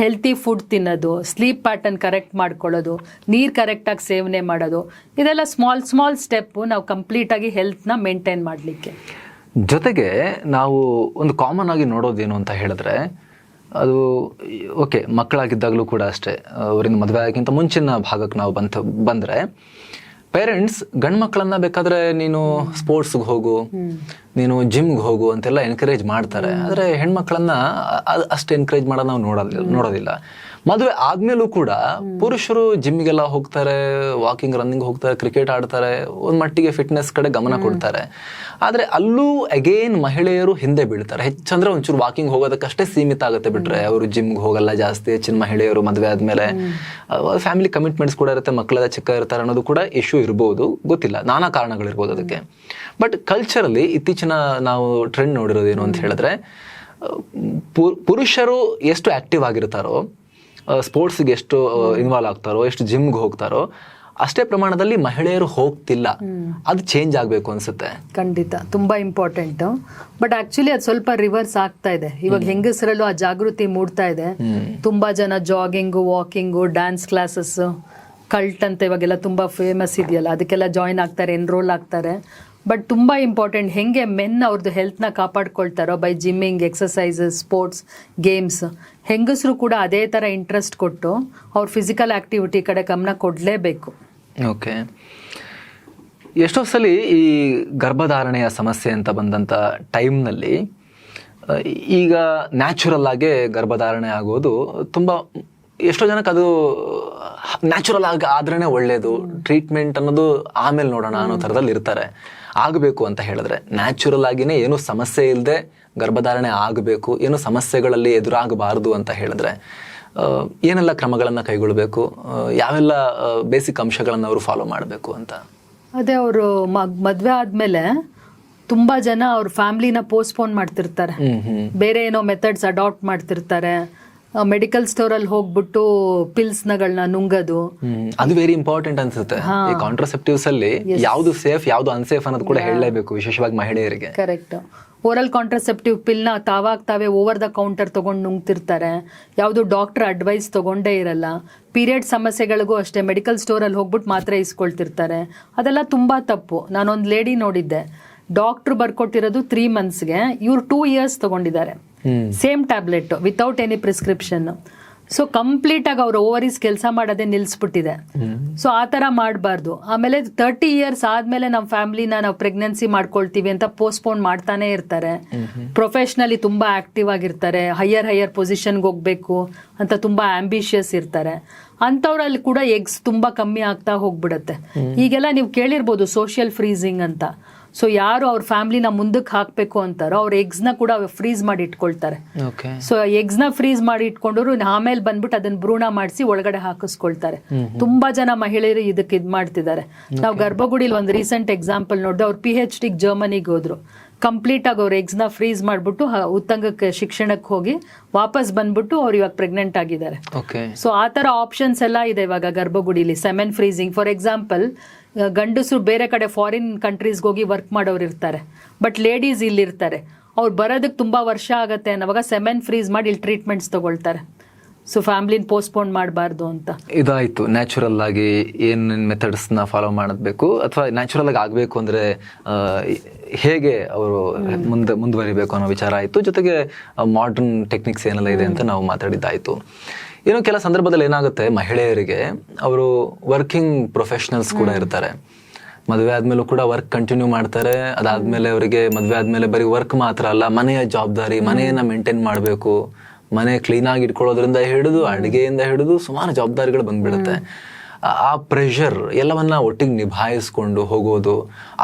ಹೆಲ್ತಿ ಫುಡ್ ತಿನ್ನೋದು ಸ್ಲೀಪ್ ಪ್ಯಾಟರ್ನ್ ಕರೆಕ್ಟ್ ಮಾಡ್ಕೊಳ್ಳೋದು, ನೀರು ಕರೆಕ್ಟಾಗಿ ಸೇವನೆ ಮಾಡೋದು, ಇದೆಲ್ಲ ಸ್ಮಾಲ್ ಸ್ಮಾಲ್ ಸ್ಟೆಪ್ಪು ನಾವು ಕಂಪ್ಲೀಟಾಗಿ ಹೆಲ್ತ್ನ ಮೇಂಟೈನ್ ಮಾಡಲಿಕ್ಕೆ. ಜೊತೆಗೆ ನಾವು ಒಂದು ಕಾಮನ್ ಆಗಿ ನೋಡೋದೇನು ಅಂತ ಹೇಳಿದ್ರೆ ಅದು ಓಕೆ ಮಕ್ಕಳಾಗಿದ್ದಾಗಲೂ ಕೂಡ ಅಷ್ಟೇ. ಅವರಿಂದ ಮದುವೆ ಆಗಿಂತ ಮುಂಚಿನ ಭಾಗಕ್ಕೆ ನಾವು ಬಂತ ಬಂದರೆ ಪೇರೆಂಟ್ಸ್ ಗಂಡು ಮಕ್ಕಳನ್ನ ಬೇಕಾದ್ರೆ ನೀನು ಸ್ಪೋರ್ಟ್ಸ್ಗೆ ಹೋಗು ನೀನು ಜಿಮ್ಗೆ ಹೋಗು ಅಂತೆಲ್ಲ ಎನ್ಕರೇಜ್ ಮಾಡ್ತಾರೆ. ಆದರೆ ಹೆಣ್ಮಕ್ಳನ್ನ ಅಷ್ಟು ಎನ್ಕರೇಜ್ ಮಾಡೋದು ನಾವು ನೋಡೋದಿಲ್ಲ ನೋಡೋದಿಲ್ಲ. ಮದುವೆ ಆದ್ಮೇಲೂ ಕೂಡ ಪುರುಷರು ಜಿಮ್ಗೆಲ್ಲ ಹೋಗ್ತಾರೆ ವಾಕಿಂಗ್ ರನ್ನಿಂಗ್ ಹೋಗ್ತಾರೆ ಕ್ರಿಕೆಟ್ ಆಡ್ತಾರೆ ಒಂದ್ ಮಟ್ಟಿಗೆ ಫಿಟ್ನೆಸ್ ಕಡೆ ಗಮನ ಕೊಡ್ತಾರೆ. ಆದ್ರೆ ಅಲ್ಲೂ ಅಗೇನ್ ಮಹಿಳೆಯರು ಹಿಂದೆ ಬೀಳ್ತಾರೆ. ಹೆಚ್ಚಂದ್ರೆ ಒಂಚೂರು ವಾಕಿಂಗ್ ಹೋಗೋದಕ್ಕಷ್ಟೇ ಸೀಮಿತ ಆಗುತ್ತೆ ಬಿಟ್ರೆ. ಅವರು ಜಿಮ್ಗೆ ಹೋಗಲ್ಲ ಜಾಸ್ತಿ ಹೆಚ್ಚಿನ ಮಹಿಳೆಯರು ಮದುವೆ ಆದ್ಮೇಲೆ ಫ್ಯಾಮಿಲಿ ಕಮಿಟ್ಮೆಂಟ್ಸ್ ಕೂಡ ಇರುತ್ತೆ ಮಕ್ಕಳೆಲ್ಲ ಚಿಕ್ಕ ಇರ್ತಾರೆ ಅನ್ನೋದು ಕೂಡ ಇಶ್ಯೂ ಇರ್ಬೋದು. ಗೊತ್ತಿಲ್ಲ. ನಾನಾ ಕಾರಣಗಳಿರ್ಬೋದು ಅದಕ್ಕೆ. ಬಟ್ ಕಲ್ಚರಲ್ಲಿ ಇತ್ತೀಚಿನ ನಾವು ಟ್ರೆಂಡ್ ನೋಡಿರೋದೇನು ಅಂತ ಹೇಳಿದ್ರೆ ಪುರುಷರು ಎಷ್ಟು ಆಕ್ಟಿವ್ ಆಗಿರ್ತಾರೋ ಸ್ಪೋರ್ಟ್ಸ್ಗೆ ಎಷ್ಟು ಇನ್ವಾಲ್ವ್ ಆಗ್ತಾರೋ ಎಷ್ಟು ಜಿಮ್ಗೆ ಹೋಗ್ತಾರೋ ಅಷ್ಟೇ ಪ್ರಮಾಣದಲ್ಲಿ ಮಹಿಳೆಯರು ಹೋಗ್ತಿಲ್ಲ. ಅದು ಚೇಂಜ್ ಆಗಬೇಕು ಅನ್ಸುತ್ತೆ. ಖಂಡಿತ. ತುಂಬಾ ಇಂಪಾರ್ಟೆಂಟ್ ಬಟ್ ಆಕ್ಚುಲಿ ಅದು ಸ್ವಲ್ಪ ರಿವರ್ಸ್ ಆಗ್ತಾ ಇದೆ. ಇವಾಗ ಹೆಂಗಸರಲ್ಲೂ ಆ ಜಾಗೃತಿ ಮೂಡ್ತಾ ಇದೆ. ತುಂಬಾ ಜನ jogging walking dance classes cult ಅಂತ ಇವಾಗೆಲ್ಲ ತುಂಬಾ ಫೇಮಸ್ ಇದೆಯಲ್ಲ ಅದಕ್ಕೆಲ್ಲ ಜಾಯಿನ್ ಆಗ್ತಾರೆ ಎನ್ರೋಲ್ ಆಗ್ತಾರೆ. ಬಟ್ ತುಂಬ ಇಂಪಾರ್ಟೆಂಟ್ ಹೆಂಗೆ ಮೆನ್ ಅವ್ರದ್ದು ಹೆಲ್ತ್ನ ಕಾಪಾಡ್ಕೊಳ್ತಾರೋ by gymming exercises sports games ಹೆಂಗಸರು ಕೂಡ ಅದೇ ಥರ ಇಂಟ್ರೆಸ್ಟ್ ಕೊಟ್ಟು ಅವ್ರ ಫಿಸಿಕಲ್ ಆ್ಯಕ್ಟಿವಿಟಿ ಕಡೆ ಗಮನ ಕೊಡಲೇಬೇಕು. ಓಕೆ ಎಷ್ಟೋ ಸಲ ಈ ಗರ್ಭಧಾರಣೆಯ ಸಮಸ್ಯೆ ಅಂತ ಬಂದಂಥ ಟೈಮ್ನಲ್ಲಿ ಈಗ ನ್ಯಾಚುರಲ್ ಆಗೇ ಗರ್ಭಧಾರಣೆ ಆಗೋದು ತುಂಬ ಎಷ್ಟೋ ಜನಕ್ಕೆ ಅದು ನ್ಯಾಚುರಲ್ ಆಗಿ ಆದ್ರೇ ಒಳ್ಳೇದು. ಟ್ರೀಟ್ಮೆಂಟ್ ಅನ್ನೋದು ಆಮೇಲೆ ನೋಡೋಣ ಅನ್ನೋ ಥರದಲ್ಲಿ ಇರ್ತಾರೆ. ಆಗಬೇಕು ಅಂತ ಹೇಳಿದ್ರೆ ನ್ಯಾಚುರಲ್ ಆಗಿನೇ ಏನು ಸಮಸ್ಯೆ ಇಲ್ಲದೆ ಗರ್ಭಧಾರಣೆ ಆಗಬೇಕು ಏನು ಸಮಸ್ಯೆಗಳಲ್ಲಿ ಎದುರಾಗಬಾರದು ಅಂತ ಹೇಳಿದ್ರೆ ಏನೆಲ್ಲ ಕ್ರಮಗಳನ್ನು ಕೈಗೊಳ್ಳಬೇಕು ಯಾವೆಲ್ಲ ಬೇಸಿಕ್ ಅಂಶಗಳನ್ನು ಅವರು ಫಾಲೋ ಮಾಡಬೇಕು ಅಂತ? ಅದೇ ಅವರು ಮದ್ವೆ ಆದ್ಮೇಲೆ ತುಂಬಾ ಜನ ಅವ್ರ ಫ್ಯಾಮಿಲಿನ ಪೋಸ್ಟ್ಪೋನ್ ಮಾಡ್ತಿರ್ತಾರೆ. ಬೇರೆ ಏನೋ ಮೆಥಡ್ಸ್ ಅಡಾಪ್ಟ್ ಮಾಡ್ತಿರ್ತಾರೆ. ಮೆಡಿಕಲ್ ಸ್ಟೋರ್ ಅಲ್ಲಿ ಹೋಗ್ಬಿಟ್ಟು ಪಿಲ್ಸ್ನಗಳನ್ನ ನುಂಗದು. ಹ್ಮ್ ಅದು ವೆರಿ ಇಂಪಾರ್ಟೆಂಟ್ ಅನ್ಸುತ್ತೆ. ಈ ಕಾಂಟ್ರಸೆಪ್ಟಿವ್ಸ್ ಅಲ್ಲಿ ಯಾವ್ದು ಸೇಫ್ ಯಾವ್ದು ಅನ್ಸೇಫ್ ಅನ್ನೋದು ಕೂಡ ಹೇಳಲೇಬೇಕು ವಿಶೇಷವಾಗಿ ಮಹಿಳೆಯರಿಗೆ. ಕರೆಕ್ಟ್ ಓರಲ್ ಕಾಂಟ್ರಸೆಪ್ಟಿವ್ ಪಿಲ್ನ ತಾವಾಗ ತಾವೇ ಓವರ್ ದ ಕೌಂಟರ್ ತಗೊಂಡು ನುಂಗ್ತಿರ್ತಾರೆ. ಯಾವುದು ಡಾಕ್ಟರ್ ಅಡ್ವೈಸ್ ತಗೊಂಡೇ ಇರಲ್ಲ. ಪೀರಿಯಡ್ ಸಮಸ್ಯೆಗಳಿಗೂ ಅಷ್ಟೇ ಮೆಡಿಕಲ್ ಸ್ಟೋರಲ್ಲಿ ಹೋಗ್ಬಿಟ್ಟು ಮಾತ್ರೆ ಇಸ್ಕೊಳ್ತಿರ್ತಾರೆ. ಅದೆಲ್ಲ ತುಂಬಾ ತಪ್ಪು. ನಾನೊಂದು ಲೇಡಿ ನೋಡಿದ್ದೆ. ಡಾಕ್ಟ್ರು ಬರ್ಕೊಟ್ಟಿರೋದು ತ್ರೀ ಮಂತ್ಸ್ಗೆ ಇವ್ರು ಟೂ ಇಯರ್ಸ್ ತಗೊಂಡಿದ್ದಾರೆ. Same tablet without any prescription so complete ಆಗಿ ಅವ್ರ ಓವರೀಸ್ ಕೆಲಸ ಮಾಡೋದೇ ನಿಲ್ಸ್ಬಿಟ್ಟಿದೆ. ಸೊ ಆ ಥರ ಮಾಡಬಾರ್ದು. ಆಮೇಲೆ ತರ್ಟಿ ಇಯರ್ಸ್ ಆದ್ಮೇಲೆ ನಮ್ಮ ಫ್ಯಾಮಿಲಿನ ನಾವು ಪ್ರೆಗ್ನೆನ್ಸಿ ಮಾಡ್ಕೊಳ್ತೀವಿ ಅಂತ ಪೋಸ್ಟ್ಪೋನ್ ಮಾಡ್ತಾನೆ ಇರ್ತಾರೆ. ಪ್ರೊಫೆಷ್ನಲಿ ತುಂಬಾ ಆಕ್ಟಿವ್ ಆಗಿರ್ತಾರೆ. ಹೈಯರ್ ಹೈಯರ್ ಪೊಸಿಷನ್ಗೆ ಹೋಗ್ಬೇಕು ಅಂತ ತುಂಬಾ ಆಂಬಿಷಿಯಸ್ ಇರ್ತಾರೆ. ಅಂಥವ್ರಲ್ಲಿ ಕೂಡ ಎಗ್ಸ್ ತುಂಬಾ ಕಮ್ಮಿ ಆಗ್ತಾ ಹೋಗ್ಬಿಡುತ್ತೆ. ಈಗೆಲ್ಲ ನೀವು ಕೇಳಿರ್ಬೋದು ಸೋಷಿಯಲ್ ಫ್ರೀಸಿಂಗ್ ಅಂತ. ಸೊ ಯಾರು ಅವ್ರ ಫ್ಯಾಮಿಲಿನ ಮುಂದಕ್ಕೆ ಹಾಕಬೇಕು ಅಂತಾರೋ ಅವ್ರ ಎಗ್ಸ್ನ ಕೂಡ ಫ್ರೀಸ್ ಮಾಡಿ ಇಟ್ಕೊಳ್ತಾರೆ. ಸೊ ಎಗ್ಸ್ನ ಫ್ರೀಸ್ ಮಾಡಿ ಇಟ್ಕೊಂಡ್ರು ಆಮೇಲೆ ಬಂದ್ಬಿಟ್ಟು ಅದನ್ನ ಭ್ರೂಣ ಮಾಡಿಸಿ ಒಳಗಡೆ ಹಾಕಿಸ್ಕೊಳ್ತಾರೆ. ತುಂಬಾ ಜನ ಮಹಿಳೆಯರು ಇದಕ್ಕೆ ಇದ್ ಮಾಡ್ತಿದ್ದಾರೆ. ನಾವು ಗರ್ಭಗುಡಿಲಿ ಒಂದು ರೀಸೆಂಟ್ ಎಕ್ಸಾಂಪಲ್ ನೋಡಿದ್ರೆ ಅವ್ರು ಪಿ ಹೆಚ್ ಡಿಗೆ ಜರ್ಮನಿಗೆ ಹೋದ್ರು. ಕಂಪ್ಲೀಟ್ ಆಗಿ ಅವ್ರ ಎಗ್ಸ್ನ ಫ್ರೀಸ್ ಮಾಡ್ಬಿಟ್ಟು ಉತ್ತಂಗಕ್ಕೆ ಶಿಕ್ಷಣಕ್ಕೆ ಹೋಗಿ ವಾಪಸ್ ಬಂದ್ಬಿಟ್ಟು ಅವ್ರು ಇವಾಗ ಪ್ರೆಗ್ನೆಂಟ್ ಆಗಿದ್ದಾರೆ. ಸೊ ಆ ಥರ ಆಪ್ಷನ್ಸ್ ಎಲ್ಲ ಇದೆ ಇವಾಗ ಗರ್ಭಗುಡಿಲಿ ಸೆಮೆನ್ ಫ್ರೀಸಿಂಗ್ ಫಾರ್ ಎಕ್ಸಾಂಪಲ್ ಗಂಡಸರು ಬೇರೆ ಕಡೆ ಫಾರಿನ್ ಕಂಟ್ರೀಸ್ಗೆ ಹೋಗಿ ವರ್ಕ್ ಮಾಡೋರು ಇರ್ತಾರೆ. ಬಟ್ ಲೇಡೀಸ್ ಇಲ್ಲಿರ್ತಾರೆ. ಅವ್ರು ಬರೋದಕ್ಕೆ ತುಂಬ ವರ್ಷ ಆಗುತ್ತೆ ಅನ್ನೋವಾಗ ಸೆಮೆನ್ ಫ್ರೀಸ್ ಮಾಡಿ ಇಲ್ಲಿ ಟ್ರೀಟ್ಮೆಂಟ್ಸ್ ತಗೊಳ್ತಾರೆ. ಸೊ ಫ್ಯಾಮ್ಲಿನ ಪೋಸ್ಟ್ಪೋನ್ ಮಾಡಬಾರ್ದು ಅಂತ. ಇದಾಯಿತು. ನ್ಯಾಚುರಲ್ ಆಗಿ ಏನೇನು ಮೆಥಡ್ಸ್ನ ಫಾಲೋ ಮಾಡಬೇಕು ಅಥವಾ ನ್ಯಾಚುರಲ್ ಆಗಿ ಆಗಬೇಕು ಅಂದರೆ ಹೇಗೆ ಅವರು ಮುಂದೆ, ಮುಂದುವರಿಬೇಕು ಅನ್ನೋ ವಿಚಾರ ಆಯಿತು. ಜೊತೆಗೆ ಮಾಡರ್ನ್ ಟೆಕ್ನಿಕ್ಸ್ ಏನೆಲ್ಲ ಇದೆ ಅಂತ ನಾವು ಮಾತಾಡಿದ್ದಾಯಿತು. ಇನ್ನು ಕೆಲ ಸಂದರ್ಭದಲ್ಲಿ ಏನಾಗುತ್ತೆ ಮಹಿಳೆಯರಿಗೆ ಅವರು ವರ್ಕಿಂಗ್ ಪ್ರೊಫೆಷನಲ್ಸ್ ಕೂಡ ಇರ್ತಾರೆ. ಮದುವೆ ಆದ್ಮೇಲೂ ಕೂಡ ವರ್ಕ್ ಕಂಟಿನ್ಯೂ ಮಾಡ್ತಾರೆ. ಅದಾದ್ಮೇಲೆ ಅವರಿಗೆ ಮದುವೆ ಆದ್ಮೇಲೆ ಬರೀ ವರ್ಕ್ ಮಾತ್ರ ಅಲ್ಲ ಮನೆಯ ಜವಾಬ್ದಾರಿ ಮನೆಯನ್ನ ಮೇಂಟೈನ್ ಮಾಡಬೇಕು. ಮನೆ ಕ್ಲೀನ್ ಆಗಿ ಇಟ್ಕೊಳ್ಳೋದ್ರಿಂದ ಹಿಡಿದು ಅಡುಗೆಯಿಂದ ಹಿಡಿದು ಸುಮಾರು ಜವಾಬ್ದಾರಿಗಳು ಬಂದ್ಬಿಡುತ್ತೆ. ಆ ಪ್ರೆಷರ್ ಎಲ್ಲವನ್ನ ಒಟ್ಟಿಗೆ ನಿಭಾಯಿಸ್ಕೊಂಡು ಹೋಗೋದು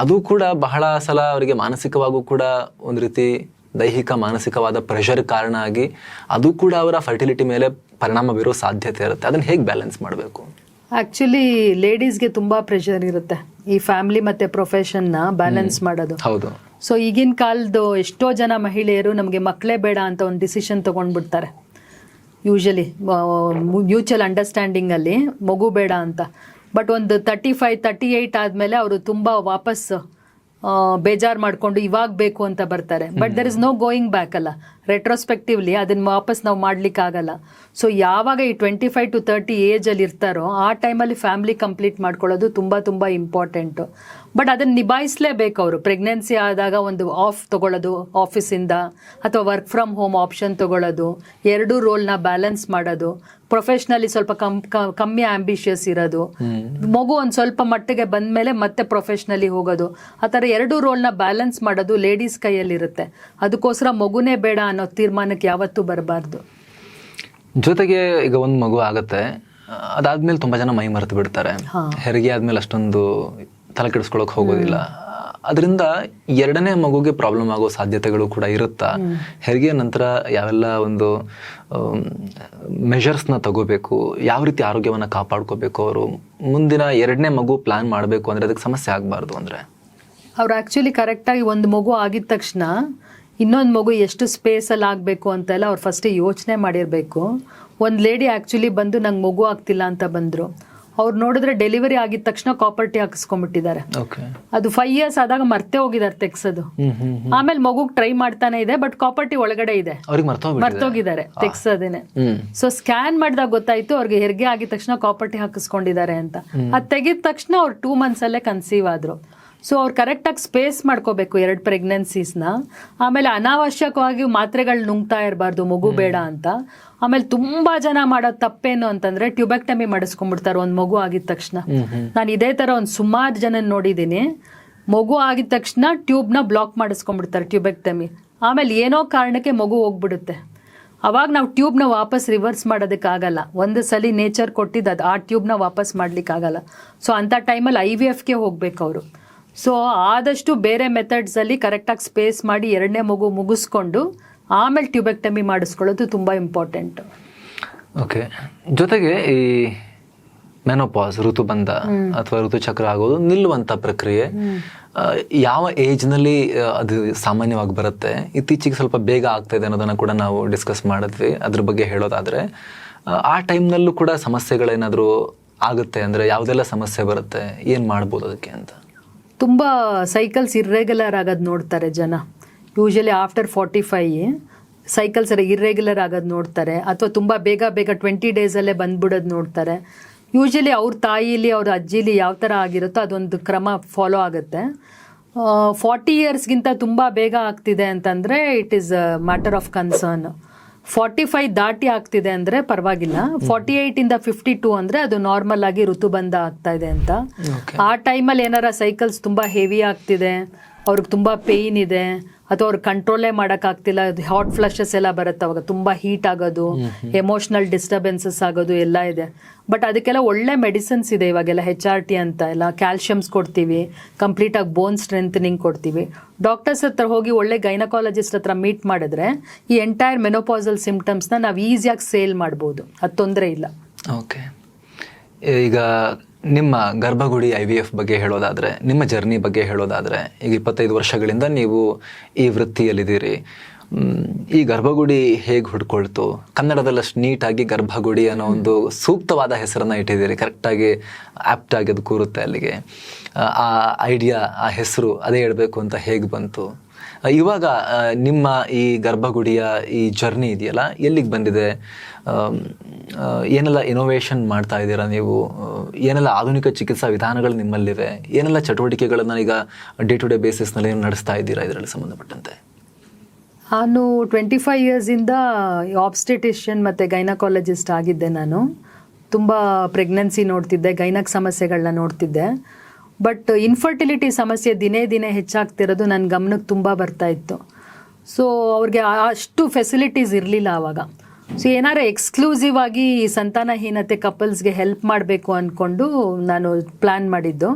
ಅದು ಕೂಡ ಬಹಳ ಸಲ ಅವರಿಗೆ ಮಾನಸಿಕವಾಗೂ ಕೂಡ ಒಂದು ರೀತಿ ದೈಹಿಕ ಮಾನಸಿಕವಾದ ಪ್ರೆಷರ್ ಕಾರಣ ಆಗಿ ಅದು ಕೂಡ ಅವರ ಫರ್ಟಿಲಿಟಿ ಮೇಲೆ ಪರಿಣಾಮ ಬೀರೋ ಸಾಧ್ಯತೆ ಇರುತ್ತೆ. ಅದನ್ನ ಹೇಗೆ ಬ್ಯಾಲೆನ್ಸ್ ಮಾಡಬೇಕು? ಆಕ್ಚುಲಿ ಲೇಡೀಸ್ಗೆ ತುಂಬಾ ಪ್ರೆಷರ್ ಇರುತ್ತೆ. ಈ ಫ್ಯಾಮಿಲಿ ಮತ್ತೆ ಪ್ರೊಫೆಷನ್ನ ಬ್ಯಾಲೆನ್ಸ್ ಮಾಡೋದು. ಹೌದು. ಸೊ ಈಗಿನ ಕಾಲದ್ದು ಎಷ್ಟೋ ಜನ ಮಹಿಳೆಯರು ನಮಗೆ ಮಕ್ಕಳೇ ಬೇಡ ಅಂತ ಒಂದು ಡಿಸಿಷನ್ ತಗೊಂಡ್ಬಿಡ್ತಾರೆ. ಯೂಶಲಿ ಮ್ಯೂಚುವಲ್ ಅಂಡರ್ಸ್ಟ್ಯಾಂಡಿಂಗಲ್ಲಿ ಮಗು ಬೇಡ ಅಂತ. ಬಟ್ ಒಂದು ತರ್ಟಿ ಫೈವ್ ತರ್ಟಿ ಏಯ್ಟ್ ಆದಮೇಲೆ ಅವರು ತುಂಬ ವಾಪಸ್ ಬೇಜಾರು ಮಾಡಿಕೊಂಡು ಇವಾಗ ಬೇಕು ಅಂತ ಬರ್ತಾರೆ. But there is no going back ಅಲ್ಲ. ರೆಟ್ರೋಸ್ಪೆಕ್ಟಿವ್ಲಿ ಅದನ್ನ ವಾಪಸ್ ನಾವು ಮಾಡ್ಲಿಕ್ಕೆ ಆಗಲ್ಲ ಸೊ ಯಾವಾಗ ಈ ಟ್ವೆಂಟಿ ಫೈವ್ ಟು ತರ್ಟಿ ಏಜಲ್ಲಿ ಇರ್ತಾರೋ ಆ ಟೈಮಲ್ಲಿ ಫ್ಯಾಮಿಲಿ ಕಂಪ್ಲೀಟ್ ಮಾಡ್ಕೊಳ್ಳೋದು ತುಂಬ ತುಂಬ ಇಂಪಾರ್ಟೆಂಟು ಬಟ್ ಅದನ್ನು ನಿಭಾಯಿಸಲೇಬೇಕು ಅವರು. ಪ್ರೆಗ್ನೆನ್ಸಿ ಆದಾಗ ಒಂದು ಆಫ್ ತೊಗೊಳ್ಳೋದು ಆಫೀಸಿಂದ ಅಥವಾ ವರ್ಕ್ ಫ್ರಮ್ ಹೋಮ್ ಆಪ್ಷನ್ ತೊಗೊಳ್ಳೋದು ಎರಡೂ ರೋಲ್ನ ಬ್ಯಾಲೆನ್ಸ್ ಮಾಡೋದು ಪ್ರೊಫೆಷ್ನಲಿ ಸ್ವಲ್ಪ ಕಮ್ ಕಮ್ಮಿ ಆಂಬಿಷಿಯಸ್ ಇರೋದು. ಮಗು ಒಂದು ಸ್ವಲ್ಪ ಮಟ್ಟಿಗೆ ಬಂದ ಮೇಲೆ ಮತ್ತೆ ಪ್ರೊಫೆಷ್ನಲಿ ಹೋಗೋದು. ಆ ಥರ ಎರಡೂ ರೋಲ್ನ ಬ್ಯಾಲೆನ್ಸ್ ಮಾಡೋದು ಲೇಡೀಸ್ ಕೈಯಲ್ಲಿರುತ್ತೆ. ಅದಕ್ಕೋಸ್ಕರ ಮಗುನೇ ಬೇಡ ಅನ್ನೋ ತೀರ್ಮಾನಕ್ಕೆ ಯಾವತ್ತೂ ಬರಬಾರ್ದು. ಜೊತೆಗೆ ಈಗ ಒಂದು ಮಗು ಆಗತ್ತೆ ಅದಾದ್ಮೇಲೆ ತುಂಬಾ ಜನ ಮೈ ಮರೆತು ಬಿಡ್ತಾರೆ. ಹೆರಿಗೆ ಆದ್ಮೇಲೆ ಅಷ್ಟೊಂದು ತಲೆ ಕೆಡಿಸ್ಕೊಳಕ್ ಹೋಗೋದಿಲ್ಲ. ಅದರಿಂದ ಎರಡನೇ ಮಗುಗೆ ಪ್ರಾಬ್ಲಮ್ ಆಗೋ ಸಾಧ್ಯತೆಗಳು ಕೂಡ ಇರುತ್ತಾ? ಹೆರಿಗೆ ನಂತರ ಯಾವೆಲ್ಲ ಒಂದು ಮೆಷರ್ಸ್ನ ತಗೋಬೇಕು ಯಾವ ರೀತಿ ಆರೋಗ್ಯವನ್ನ ಕಾಪಾಡ್ಕೋಬೇಕು ಅವರು ಮುಂದಿನ ಎರಡನೇ ಮಗು ಪ್ಲಾನ್ ಮಾಡಬೇಕು ಅಂದ್ರೆ ಅದಕ್ಕೆ ಸಮಸ್ಯೆ ಆಗಬಾರ್ದು ಅಂದರೆ? ಅವ್ರು ಆ್ಯಕ್ಚುಲಿ ಕರೆಕ್ಟಾಗಿ ಒಂದು ಮಗು ಆಗಿದ ತಕ್ಷಣ ಇನ್ನೊಂದು ಮಗು ಎಷ್ಟು ಸ್ಪೇಸಲ್ಲಿ ಆಗಬೇಕು ಅಂತೆಲ್ಲ ಅವ್ರು ಫಸ್ಟೇ ಯೋಚನೆ ಮಾಡಿರಬೇಕು. ಒಂದು ಲೇಡಿ ಆ್ಯಕ್ಚುಲಿ ಬಂದು ನಂಗೆ ಮಗು ಆಗ್ತಿಲ್ಲ ಅಂತ ಬಂದರು. ಅವ್ರು ನೋಡಿದ್ರೆ ಡೆಲಿವರಿ ಆಗಿದ ತಕ್ಷಣ ಕಾಪರ್ಟಿ ಹಾಕಿಸ್ಕೊಂಡ್ಬಿಟ್ಟಿದ್ದಾರೆ. ಅದು ಫೈವ್ ಇಯರ್ಸ್ ಆದಾಗ ಮರ್ತೆ ಹೋಗಿದ್ದಾರೆ ತೆಗ್ಸೋದು. ಆಮೇಲೆ ಮಗುಗೆ ಟ್ರೈ ಮಾಡ್ತಾನೆ ಇದೆ ಬಟ್ ಕಾಪರ್ಟಿ ಒಳಗಡೆ ಇದೆ. ಮರ್ತೋಗಿದ್ದಾರೆ ತೆಗ್ಸೋದೇನೆ. ಸೊ ಸ್ಕ್ಯಾನ್ ಮಾಡಿದಾಗ ಗೊತ್ತಾಯ್ತು ಅವ್ರಿಗೆ ಹೆರಿಗೆ ಆಗಿದ ತಕ್ಷಣ ಕಾಪರ್ಟಿ ಹಾಕಿಸ್ಕೊಂಡಿದ್ದಾರೆ ಅಂತ. ಅದು ತೆಗಿದ ತಕ್ಷಣ ಅವ್ರು ಟೂ ಮಂತ್ಸ್ ಅಲ್ಲೇ ಕನ್ಸೀವ್ ಆದ್ರು. ಸೊ ಅವ್ರು ಕರೆಕ್ಟಾಗಿ ಸ್ಪೇಸ್ ಮಾಡ್ಕೋಬೇಕು ಎರಡು ಪ್ರೆಗ್ನೆನ್ಸೀಸ್ನ ಆಮೇಲೆ ಅನಾವಶ್ಯಕವಾಗಿ ಮಾತ್ರೆಗಳು ನುಂಗ್ತಾ ಇರಬಾರ್ದು ಮಗು ಬೇಡ ಅಂತ. ಆಮೇಲೆ ತುಂಬಾ ಜನ ಮಾಡೋ ತಪ್ಪೇನು ಅಂತಂದ್ರೆ ಟ್ಯೂಬೆಕ್ಟಮಿ ಮಾಡಿಸ್ಕೊಂಡ್ಬಿಡ್ತಾರೆ ಒಂದು ಮಗು ಆಗಿದ ತಕ್ಷಣ. ನಾನು ಇದೇ ತರ ಒಂದು ಸುಮಾರು ಜನ ನೋಡಿದ್ದೀನಿ ಮಗು ಆಗಿದ ತಕ್ಷಣ ಟ್ಯೂಬ್ನ ಬ್ಲಾಕ್ ಮಾಡಿಸ್ಕೊಂಡ್ಬಿಡ್ತಾರೆ ಟ್ಯೂಬೆಕ್ಟಮಿ ಆಮೇಲೆ ಏನೋ ಕಾರಣಕ್ಕೆ ಮಗು ಹೋಗ್ಬಿಡುತ್ತೆ. ಅವಾಗ ನಾವು ಟ್ಯೂಬ್ನ ವಾಪಸ್ ರಿವರ್ಸ್ ಮಾಡೋದಕ್ಕಾಗಲ್ಲ ಒಂದು ಸಲ ನೇಚರ್ ಕೊಟ್ಟಿದ್ದು ಅದು ಆ ಟ್ಯೂಬ್ನ ವಾಪಸ್ ಮಾಡ್ಲಿಕ್ಕಾಗಲ್ಲ ಸೊ ಅಂಥ ಟೈಮಲ್ಲಿ ಐ ವಿ ಎಫ್ಗೆ ಹೋಗ್ಬೇಕು ಅವರು. ಸೊ ಆದಷ್ಟು ಬೇರೆ ಮೆಥಡ್ಸಲ್ಲಿ ಕರೆಕ್ಟಾಗಿ ಸ್ಪೇಸ್ ಮಾಡಿ ಎರಡನೇ ಮಗು ಮುಗಿಸ್ಕೊಂಡು ಆಮೇಲೆ ಟ್ಯೂಬೆಕ್ಟಮಿ ಮಾಡಿಸ್ಕೊಳ್ಳೋದು ತುಂಬ ಇಂಪಾರ್ಟೆಂಟ್ ಓಕೆ ಜೊತೆಗೆ ಈ ಮೆನೋಪಾಸ್ ಋತುಬಂಧ ಅಥವಾ ಋತುಚಕ್ರ ಆಗೋದು ನಿಲ್ಲುವಂಥ ಪ್ರಕ್ರಿಯೆ ಯಾವ ಏಜ್ನಲ್ಲಿ ಅದು ಸಾಮಾನ್ಯವಾಗಿ ಬರುತ್ತೆ? ಇತ್ತೀಚೆಗೆ ಸ್ವಲ್ಪ ಬೇಗ ಆಗ್ತಾ ಇದೆ ಅನ್ನೋದನ್ನು ಕೂಡ ನಾವು ಡಿಸ್ಕಸ್ ಮಾಡಿದ್ವಿ. ಅದ್ರ ಬಗ್ಗೆ ಹೇಳೋದಾದರೆ ಆ, ಆ ಟೈಮ್ನಲ್ಲೂ ಕೂಡ ಸಮಸ್ಯೆಗಳೇನಾದರೂ ಆಗುತ್ತೆ ಅಂದರೆ ಯಾವುದೆಲ್ಲ ಸಮಸ್ಯೆ ಬರುತ್ತೆ? ಏನು ಮಾಡ್ಬೋದು ಅದಕ್ಕೆ ಅಂತ? ತುಂಬ ಸೈಕಲ್ಸ್ ಇರ್ರೆಗ್ಯುಲರ್ ಆಗೋದು ನೋಡ್ತಾರೆ ಜನ. Usually after forty five cycles irregular ಆಗೋದು ನೋಡ್ತಾರೆ. ಅಥವಾ ತುಂಬ ಬೇಗ ಬೇಗ ಟ್ವೆಂಟಿ ಡೇಸಲ್ಲೇ ಬಂದ್ಬಿಡೋದು ನೋಡ್ತಾರೆ. ಯೂಶಲಿ ಅವ್ರ ತಾಯಿಲಿ, ಅವ್ರ ಅಜ್ಜಿಲಿ ಯಾವ ಥರ ಆಗಿರುತ್ತೋ ಅದೊಂದು ಕ್ರಮ ಫಾಲೋ ಆಗುತ್ತೆ. ಫಾರ್ಟಿ ಇಯರ್ಸ್ಗಿಂತ ತುಂಬ ಬೇಗ ಆಗ್ತಿದೆ ಅಂತಂದರೆ it is matter of concern forty five ದಾಟಿ ಆಗ್ತಿದೆ ಅಂದರೆ ಪರವಾಗಿಲ್ಲ. ಫಾರ್ಟಿ ಇಂದ ಫಿಫ್ಟಿ ಟೂ ಅಂದರೆ ಅದು ನಾರ್ಮಲ್ ಆಗಿ ಋತುಬಂಧ ಆಗ್ತಾ ಇದೆ ಅಂತ. ಆ ಟೈಮಲ್ಲಿ ಏನಾರ ಸೈಕಲ್ಸ್ ತುಂಬ ಹೆವಿ ಆಗ್ತಿದೆ ಅವ್ರಿಗೆ ತುಂಬ ಪೇಯ್ನ್ ಇದೆ ಅಥವಾ ಅವ್ರು ಕಂಟ್ರೋಲೇ ಮಾಡೋಕ್ಕಾಗ್ತಿಲ್ಲ ಹಾಟ್ ಫ್ಲಶಸ್ ಎಲ್ಲ ಬರುತ್ತೆ ಅವಾಗ. ತುಂಬ ಹೀಟ್ ಆಗೋದು ಎಮೋಷ್ನಲ್ ಡಿಸ್ಟರ್ಬೆನ್ಸಸ್ ಆಗೋದು ಎಲ್ಲ ಇದೆ. ಬಟ್ ಅದಕ್ಕೆಲ್ಲ ಒಳ್ಳೆ ಮೆಡಿಸಿನ್ಸ್ ಇದೆ ಇವಾಗೆಲ್ಲ ಹೆಚ್ ಆರ್ ಟಿ ಅಂತ ಎಲ್ಲ. ಕ್ಯಾಲ್ಶಿಯಮ್ಸ್ ಕೊಡ್ತೀವಿ ಕಂಪ್ಲೀಟಾಗಿ ಬೋನ್ ಸ್ಟ್ರೆಂಥನಿಂಗ್ ಕೊಡ್ತೀವಿ. ಡಾಕ್ಟರ್ಸ್ ಹತ್ರ ಹೋಗಿ ಒಳ್ಳೆ ಗೈನಕಾಲಜಿಸ್ಟ್ ಹತ್ರ ಮೀಟ್ ಮಾಡಿದ್ರೆ ಈ ಎಂಟೈರ್ ಮೆನೋಪಾಸಲ್ ಸಿಂಪ್ಟಮ್ಸ್ನ ನಾವು ಈಸಿಯಾಗಿ ಸೇಲ್ ಮಾಡ್ಬೋದು. ಅದು ತೊಂದರೆ ಇಲ್ಲ. ಓಕೆ ಈಗ ನಿಮ್ಮ ಗರ್ಭಗುಡಿ ಐ ವಿ ಎಫ್ ಬಗ್ಗೆ ಹೇಳೋದಾದರೆ ನಿಮ್ಮ ಜರ್ನಿ ಬಗ್ಗೆ ಹೇಳೋದಾದರೆ ಈಗ ಇಪ್ಪತ್ತೈದು ವರ್ಷಗಳಿಂದ ನೀವು ಈ ವೃತ್ತಿಯಲ್ಲಿದ್ದೀರಿ. ಈ ಗರ್ಭಗುಡಿ ಹೇಗೆ ಹುಡ್ಕೊಳ್ತು? ಕನ್ನಡದಲ್ಲಷ್ಟು ನೀಟಾಗಿ ಗರ್ಭಗುಡಿ ಅನ್ನೋ ಒಂದು ಸೂಕ್ತವಾದ ಹೆಸರನ್ನು ಇಟ್ಟಿದ್ದೀರಿ ಕರೆಕ್ಟಾಗಿ ಆಪ್ಟ್ ಆಗಿ ಅದು ಕೂರುತ್ತೆ ಅಲ್ಲಿಗೆ. ಆ- ಐಡಿಯಾ ಆ ಹೆಸರು ಅದೇ ಹೇಳಬೇಕು ಅಂತ ಹೇಗೆ ಬಂತು? ಇವಾಗ ನಿಮ್ಮ ಈ ಗರ್ಭಗುಡಿಯ ಈ ಜರ್ನಿ ಇದೆಯಲ್ಲ, ಎಲ್ಲಿಗೆ ಬಂದಿದೆ? ಏನೆಲ್ಲ ಇನೋವೇಷನ್ ಮಾಡ್ತಾ ಇದ್ದೀರಾ ನೀವು? ಏನೆಲ್ಲ ಆಧುನಿಕ ಚಿಕಿತ್ಸಾ ವಿಧಾನಗಳು ನಿಮ್ಮಲ್ಲಿವೆ? ಏನೆಲ್ಲ ಚಟುವಟಿಕೆಗಳನ್ನು ಈಗ ಡೇ ಟು ಡೇ ಬೇಸಿಸ್ನಲ್ಲಿ ನಡೆಸ್ತಾ ಇದ್ದೀರಾ ಇದರಲ್ಲಿ ಸಂಬಂಧಪಟ್ಟಂತೆ? ನಾನು ಟ್ವೆಂಟಿ ಫೈವ್ ಇಯರ್ಸಿಂದ ಆಬ್ಸ್ಟೆಟಿಷಿಯನ್ ಮತ್ತು ಗೈನಕಾಲಜಿಸ್ಟ್ ಆಗಿದ್ದೆ ನಾನು. ತುಂಬ ಪ್ರೆಗ್ನೆನ್ಸಿ ನೋಡ್ತಿದ್ದೆ, ಗೈನಕ್ ಸಮಸ್ಯೆಗಳನ್ನ ನೋಡ್ತಿದ್ದೆ. ಬಟ್ ಇನ್ಫರ್ಟಿಲಿಟಿ ಸಮಸ್ಯೆ ದಿನೇ ದಿನೇ ಹೆಚ್ಚಾಗ್ತಿರೋದು ನನ್ನ ಗಮನಕ್ಕೆ ತುಂಬ ಬರ್ತಾ ಇತ್ತು. ಸೊ ಅವ್ರಿಗೆ ಅಷ್ಟು ಫೆಸಿಲಿಟೀಸ್ ಇರಲಿಲ್ಲ ಆವಾಗ ಸೊ ಏನಾರು ಎಕ್ಸ್ಕ್ಲೂಸಿವ್ ಆಗಿ ಸಂತಾನಹೀನತೆ ಕಪಲ್ಸ್ಗೆ ಹೆಲ್ಪ್ ಮಾಡಬೇಕು ಅಂದ್ಕೊಂಡು ನಾನು ಪ್ಲ್ಯಾನ್ ಮಾಡಿದ್ದು.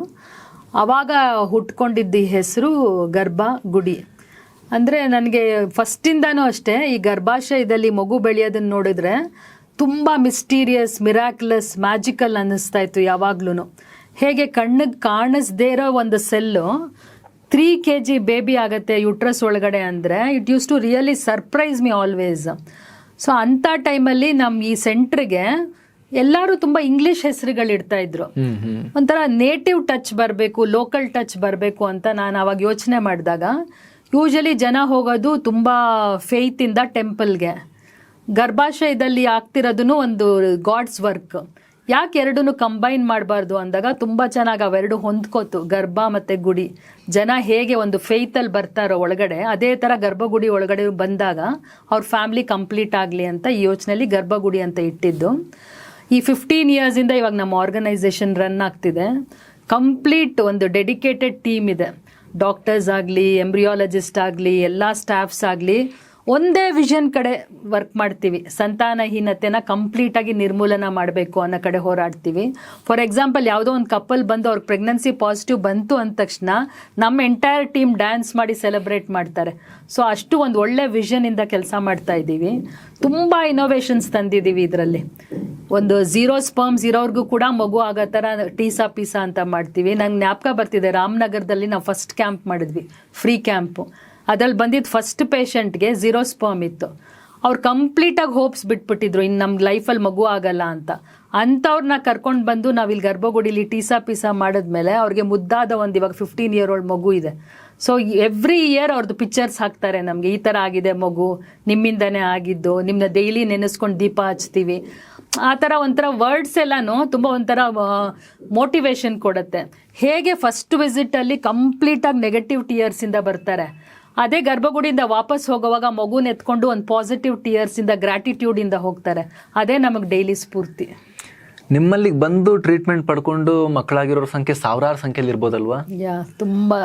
ಆವಾಗ ಹುಟ್ಕೊಂಡಿದ್ದ ಹೆಸರು ಗರ್ಭ ಗುಡಿ. ಅಂದರೆ ನನಗೆ ಫಸ್ಟಿಂದನೂ ಅಷ್ಟೇ, ಈ ಗರ್ಭಾಶಯದಲ್ಲಿ ಮಗು ಬೆಳೆಯೋದನ್ನು ನೋಡಿದ್ರೆ ತುಂಬ ಮಿಸ್ಟೀರಿಯಸ್ ಮಿರಾಕ್ಲಸ್ ಮ್ಯಾಜಿಕಲ್ ಅನ್ನಿಸ್ತಾ ಇತ್ತು ಯಾವಾಗ್ಲೂ ಹೇಗೆ ಕಣ್ಣಿಗೆ ಕಾಣಿಸ್ದೇ ಇರೋ ಒಂದು cell three K G baby ಆಗುತ್ತೆ ಯುಟ್ರಸ್ ಒಳಗಡೆ ಅಂದರೆ it use to really surprise me always so ಅಂಥ ಟೈಮಲ್ಲಿ ನಮ್ಮ ಈ ಸೆಂಟ್ರಿಗೆ ಎಲ್ಲರೂ ತುಂಬ ಇಂಗ್ಲಿಷ್ ಹೆಸರುಗಳು ಇಡ್ತಾ ಇದ್ರು. ಒಂಥರ ನೇಟಿವ್ ಟಚ್ ಬರಬೇಕು ಲೋಕಲ್ ಟಚ್ ಬರಬೇಕು ಅಂತ ನಾನು ಅವಾಗ ಯೋಚನೆ ಮಾಡಿದಾಗ ಯೂಶಲಿ ಜನ ಹೋಗೋದು ತುಂಬ ಫೇತಿಂದ ಟೆಂಪಲ್ಗೆ ಗರ್ಭಾಶಯದಲ್ಲಿ ಆಗ್ತಿರೋದು ಒಂದು ಗಾಡ್ಸ್ ವರ್ಕ್ ಯಾಕೆ ಎರಡನ್ನು ಕಂಬೈನ್ ಮಾಡಬಾರ್ದು ಅಂದಾಗ ತುಂಬ ಚೆನ್ನಾಗಿ ಅವೆರಡು ಹೊಂದ್ಕೋತು, ಗರ್ಭ ಮತ್ತು ಗುಡಿ. ಜನ ಹೇಗೆ ಒಂದು ಫೇತಲ್ಲಿ ಬರ್ತಾರೋ ಒಳಗಡೆ, ಅದೇ ಥರ ಗರ್ಭಗುಡಿ ಒಳಗಡೆ ಬಂದಾಗ ಅವ್ರ ಫ್ಯಾಮಿಲಿ ಕಂಪ್ಲೀಟ್ ಆಗಲಿ ಅಂತ ಈ ಯೋಚನೆಯಲ್ಲಿ ಗರ್ಭಗುಡಿ ಅಂತ ಇಟ್ಟಿದ್ದು. ಈ ಫಿಫ್ಟೀನ್ ಇಯರ್ಸಿಂದ ಇವಾಗ ನಮ್ಮ ಆರ್ಗನೈಸೇಷನ್ ರನ್ ಆಗ್ತಿದೆ. ಕಂಪ್ಲೀಟ್ ಒಂದು ಡೆಡಿಕೇಟೆಡ್ ಟೀಮ್ ಇದೆ. ಡಾಕ್ಟರ್ಸ್ ಆಗಲಿ ಎಂಬ್ರಿಯಾಲಜಿಸ್ಟ್ ಆಗಲಿ, ಎಲ್ಲ ಸ್ಟಾಫ್ಸ್ ಆಗಲಿ ಒಂದೇ ವಿಷನ್ ಕಡೆ ವರ್ಕ್ ಮಾಡ್ತೀವಿ. ಸಂತಾನಹೀನತೆನ ಕಂಪ್ಲೀಟಾಗಿ ನಿರ್ಮೂಲನ ಮಾಡಬೇಕು ಅನ್ನೋ ಕಡೆ ಹೋರಾಡ್ತೀವಿ. ಫಾರ್ ಎಕ್ಸಾಂಪಲ್ ಯಾವುದೋ ಒಂದು ಕಪಲ್ ಬಂದು ಅವ್ರ ಪ್ರೆಗ್ನೆನ್ಸಿ ಪಾಸಿಟಿವ್ ಬಂತು ಅಂದ ತಕ್ಷಣ ನಮ್ಮ ಎಂಟೈರ್ ಟೀಮ್ ಡ್ಯಾನ್ಸ್ ಮಾಡಿ ಸೆಲೆಬ್ರೇಟ್ ಮಾಡ್ತಾರೆ. ಸೊ ಅಷ್ಟು ಒಂದು ಒಳ್ಳೆ ವಿಷನಿಂದ ಕೆಲಸ ಮಾಡ್ತಾ ಇದ್ದೀವಿ. ತುಂಬ ಇನೋವೇಷನ್ಸ್ ತಂದಿದ್ದೀವಿ ಇದರಲ್ಲಿ. ಒಂದು ಝೀರೋ ಸ್ಪರ್ಮ್ಸ್ ಇರೋರ್ಗೂ ಕೂಡ ಮಗು ಆಗೋ ಥರ ಟೀಸಾ ಪೀಸಾ ಅಂತ ಮಾಡ್ತೀವಿ. ನಂಗೆ ಜ್ಞಾಪಕ ಬರ್ತಿದೆ, ರಾಮನಗರದಲ್ಲಿ ನಾವು ಫಸ್ಟ್ ಕ್ಯಾಂಪ್ ಮಾಡಿದ್ವಿ. ಫ್ರೀ ಕ್ಯಾಂಪು ಅದ್ರಲ್ಲಿ ಬಂದಿದ್ದು ಫಸ್ಟ್ ಪೇಷಂಟ್ಗೆ ಝೀರೋ ಸ್ಪರ್ಮ್ ಇತ್ತು. ಅವ್ರು ಕಂಪ್ಲೀಟಾಗಿ ಹೋಪ್ಸ್ ಬಿಟ್ಬಿಟ್ಟಿದ್ರು ಇನ್ನು ನಮ್ಮ ಲೈಫಲ್ಲಿ ಮಗು ಆಗಲ್ಲ ಅಂತ. ಅಂಥವ್ರನ್ನ ಕರ್ಕೊಂಡು ಬಂದು ನಾವು ಇಲ್ಲಿ ಗರ್ಭಗುಡಿಲಿ ಟೀಸಾ ಪೀಸಾ ಮಾಡಿದ್ಮೇಲೆ ಅವ್ರಿಗೆ ಮುದ್ದಾದ ಒಂದು ಇವಾಗ ಫಿಫ್ಟೀನ್ ಇಯರ್ ಓಲ್ಡ್ ಮಗು ಇದೆ. ಸೊ ಎವ್ರಿ ಇಯರ್ ಅವ್ರದ್ದು ಪಿಕ್ಚರ್ಸ್ ಹಾಕ್ತಾರೆ ನಮಗೆ, ಈ ಥರ ಆಗಿದೆ ಮಗು, ನಿಮ್ಮಿಂದನೇ ಆಗಿದ್ದು ನಿಮ್ಮನ್ನ ಡೈಲಿ ನೆನೆಸ್ಕೊಂಡು ದೀಪ ಹಚ್ತೀವಿ. ಆ ಥರ ಒಂಥರ ವರ್ಡ್ಸ್ ಎಲ್ಲನೂ ತುಂಬ ಒಂಥರ ಮೋಟಿವೇಶನ್ ಕೊಡುತ್ತೆ. ಹೇಗೆ ಫಸ್ಟ್ ವಿಸಿಟಲ್ಲಿ ಕಂಪ್ಲೀಟಾಗಿ ನೆಗೆಟಿವ್ ಟಿಯರ್ಸಿಂದ ಬರ್ತಾರೆ? ಅದೇ ಗರ್ಭಗುಡಿಯಿಂದ ವಾಪಸ್ ಹೋಗುವಾಗ ಮಗುನ ಎತ್ಕೊಂಡು ಒಂದು ಪಾಸಿಟಿವ್ ಟಿಯರ್ಸ್ ಇಂದ ಗ್ರಾಟಿಟ್ಯೂಡ್ ಗ್ರ್ಯಾಟಿಟ್ಯೂಡಿಂದ ಹೋಗ್ತಾರೆ. ಅದೇ ನಮಗೆ ಡೈಲಿ ಸ್ಫೂರ್ತಿ. ನಿಮ್ಮಲ್ಲಿ ಬಂದು ಟ್ರೀಟ್ಮೆಂಟ್ ಪಡ್ಕೊಂಡು ಮಕ್ಕಳಾಗಿರೋ ಸಂಖ್ಯೆ ಸಾವಿರಾರು ಸಂಖ್ಯೆಯಲ್ಲಿ ಇರ್ಬೋದಲ್ವಾ? ಯಾ ತುಂಬಾ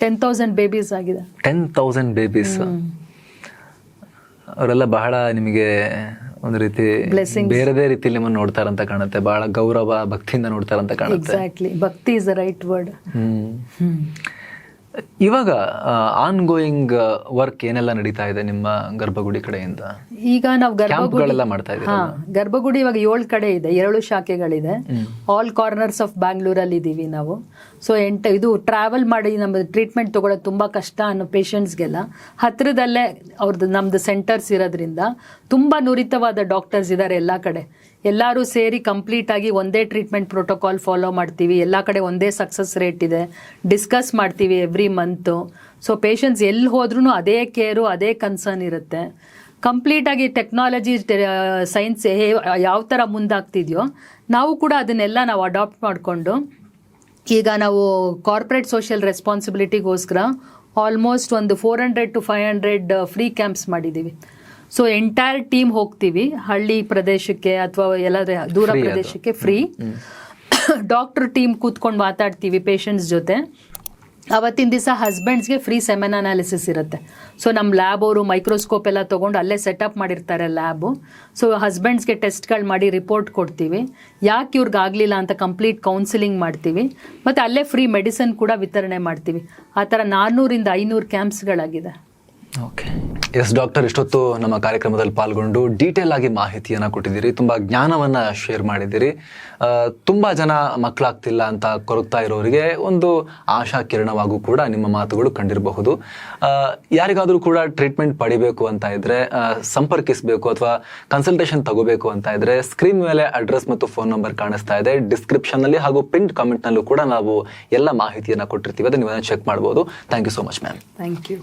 ಟೆನ್ ತೌಸಂಡ್ ಬೇಬೀಸ್ ಆಗಿದೆ. ಟೆನ್ ತೌಸಂಡ್ ಬೇಬೀಸ್ ಅವರೆಲ್ಲ ಬಹಳ ನಿಮಗೆ ಒಂದು ರೀತಿ. ಬೇರೆದೇ ರೀತಿಯಲ್ಲಿ ನಿಮ್ಮನ್ನು ನೋಡ್ತಾರಂತ ಕಾಣುತ್ತೆ. ಬಹಳ ಗೌರವ ಭಕ್ತಿಯಿಂದ ನೋಡ್ತಾರಂತ ಕಾಣುತ್ತೆ. Exactly bhakti is the right word ಇವಾಗ ಆನ್ ಗೋಯಿಂಗ್ ವರ್ಕ್ ಏನೆಲ್ಲ ನಡೀತಾ ಇದೆ ನಿಮ್ಮ ಗರ್ಭಗುಡಿ ಕಡೆಯಿಂದ? ಈಗ ನಾವು ಗರ್ಭಗುಡಿ ಮಾಡ್ತಾ ಇದ್ದೀವಿ ಗರ್ಭಗುಡಿ ಇವಾಗ ಏಳು ಕಡೆ ಇದೆ ಎರಡು ಶಾಖೆಗಳಿದೆ. ಆಲ್ ಕಾರ್ನರ್ಸ್ ಆಫ್ ಬ್ಯಾಂಗ್ಳೂರಲ್ಲಿ ಇದ್ದೀವಿ ನಾವು. ಸೊ ಎಂಟ ಇದು ಟ್ರಾವೆಲ್ ಮಾಡಿ ನಮ್ಮ ಟ್ರೀಟ್ಮೆಂಟ್ ತಗೊಳ್ಳೋದು ತುಂಬ ಕಷ್ಟ ಅನ್ನೋ ಪೇಷಂಟ್ಸ್ಗೆಲ್ಲ ಹತ್ತಿರದಲ್ಲೇ ಅವ್ರದ್ದು ನಮ್ದು ಸೆಂಟರ್ಸ್ ಇರೋದ್ರಿಂದ ತುಂಬ ನುರಿತವಾದ ಡಾಕ್ಟರ್ಸ್ ಇದ್ದಾರೆ ಎಲ್ಲ ಕಡೆ. ಎಲ್ಲರೂ ಸೇರಿ ಕಂಪ್ಲೀಟ್ ಆಗಿ ಒಂದೇ ಟ್ರೀಟ್ಮೆಂಟ್ ಪ್ರೋಟೋಕಾಲ್ ಫಾಲೋ ಮಾಡ್ತೀವಿ. ಎಲ್ಲ ಕಡೆ ಒಂದೇ ಸಕ್ಸಸ್ ರೇಟ್ ಇದೆ. ಡಿಸ್ಕಸ್ ಮಾಡ್ತೀವಿ ಎವ್ರಿ ಮಂತು ಸೊ ಪೇಷಂಟ್ಸ್ ಎಲ್ಲಿ ಹೋದ್ರೂ ಅದೇ ಕೇರು ಅದೇ ಕನ್ಸರ್ನ್ ಇರುತ್ತೆ. ಕಂಪ್ಲೀಟಾಗಿ ಟೆಕ್ನಾಲಜಿ ಸೈನ್ಸ್ ಯಾವ ಥರ ಮುಂದಾಗ್ತಿದೆಯೋ, ನಾವು ಕೂಡ ಅದನ್ನೆಲ್ಲ ನಾವು ಅಡಾಪ್ಟ್ ಮಾಡಿಕೊಂಡು, ಈಗ ನಾವು ಕಾರ್ಪೊರೇಟ್ ಸೋಷಿಯಲ್ ರೆಸ್ಪಾನ್ಸಿಬಿಲಿಟಿಗೋಸ್ಕರ ಆಲ್ಮೋಸ್ಟ್ ಒಂದು four hundred to five hundred free camps ಮಾಡಿದ್ದೀವಿ. ಸೊ ಎಂಟೈರ್ ಟೀಮ್ ಹೋಗ್ತೀವಿ. ಹಳ್ಳಿ ಪ್ರದೇಶಕ್ಕೆ ಅಥವಾ ಎಲ್ಲಾದ್ರೆ ದೂರ ಪ್ರದೇಶಕ್ಕೆ ಫ್ರೀ ಡಾಕ್ಟರ್ ಟೀಮ್ ಕೂತ್ಕೊಂಡು ಮಾತಾಡ್ತೀವಿ ಪೇಷಂಟ್ಸ್ ಜೊತೆ. ಅವತ್ತಿನ ದಿವಸ ಹಸ್ಬೆಂಡ್ಸ್ಗೆ ಫ್ರೀ ಸೆಮೆನ್ ಅನಾಲಿಸಿಸ್ ಇರುತ್ತೆ. ಸೊ ನಮ್ಮ ಲ್ಯಾಬ್ ಅವರು ಮೈಕ್ರೋಸ್ಕೋಪ್ ಎಲ್ಲ ತೊಗೊಂಡು ಅಲ್ಲೇ ಸೆಟಪ್ ಮಾಡಿರ್ತಾರೆ ಲ್ಯಾಬು ಸೊ ಹಸ್ಬೆಂಡ್ಸ್ಗೆ ಟೆಸ್ಟ್ಗಳು ಮಾಡಿ ರಿಪೋರ್ಟ್ ಕೊಡ್ತೀವಿ. ಯಾಕೆ ಇವ್ರಿಗೆ ಆಗಲಿಲ್ಲ ಅಂತ ಕಂಪ್ಲೀಟ್ ಕೌನ್ಸಿಲಿಂಗ್ ಮಾಡ್ತೀವಿ. ಮತ್ತು ಅಲ್ಲೇ ಫ್ರೀ ಮೆಡಿಸಿನ್ ಕೂಡ ವಿತರಣೆ ಮಾಡ್ತೀವಿ. ಆ ಥರ ನಾನ್ನೂರಿಂದ ಐನೂರು ಕ್ಯಾಂಪ್ಸ್ಗಳಾಗಿದೆ ಓಕೆ ಎಸ್, ಡಾಕ್ಟರ್, ಇಷ್ಟೊತ್ತು ನಮ್ಮ ಕಾರ್ಯಕ್ರಮದಲ್ಲಿ ಪಾಲ್ಗೊಂಡು ಡೀಟೇಲ್ ಆಗಿ ಮಾಹಿತಿಯನ್ನು ಕೊಟ್ಟಿದ್ದೀರಿ. ತುಂಬಾ ಜ್ಞಾನವನ್ನ ಶೇರ್ ಮಾಡಿದ್ದೀರಿ. ತುಂಬ ಜನ ಮಕ್ಕಳಾಗ್ತಿಲ್ಲ ಅಂತ ಕೊರಗ್ತಾ ಇರೋರಿಗೆ ಒಂದು ಆಶಾ ಕಿರಣವಾಗೂ ಕೂಡ ನಿಮ್ಮ ಮಾತುಗಳು ಕಂಡಿರಬಹುದು. ಯಾರಿಗಾದರೂ ಕೂಡ ಟ್ರೀಟ್ಮೆಂಟ್ ಪಡಿಬೇಕು ಅಂತ ಇದ್ರೆ ಸಂಪರ್ಕಿಸಬೇಕು ಅಥವಾ ಕನ್ಸಲ್ಟೇಷನ್ ತಗೋಬೇಕು ಅಂತ ಇದ್ರೆ ಸ್ಕ್ರೀನ್ ಮೇಲೆ ಅಡ್ರೆಸ್ ಮತ್ತು ಫೋನ್ ನಂಬರ್ ಕಾಣಿಸ್ತಾ ಇದೆ. ಡಿಸ್ಕ್ರಿಪ್ಷನ್ನಲ್ಲಿ ಹಾಗೂ ಪಿಂಟ್ ಕಾಮೆಂಟ್ನಲ್ಲೂ ಕೂಡ ನಾವು ಎಲ್ಲ ಮಾಹಿತಿಯನ್ನು ಕೊಟ್ಟಿರ್ತೀವಿ. ಅದನ್ನು ನೀವು ಚೆಕ್ ಮಾಡಬಹುದು thank you so much ma'am thank you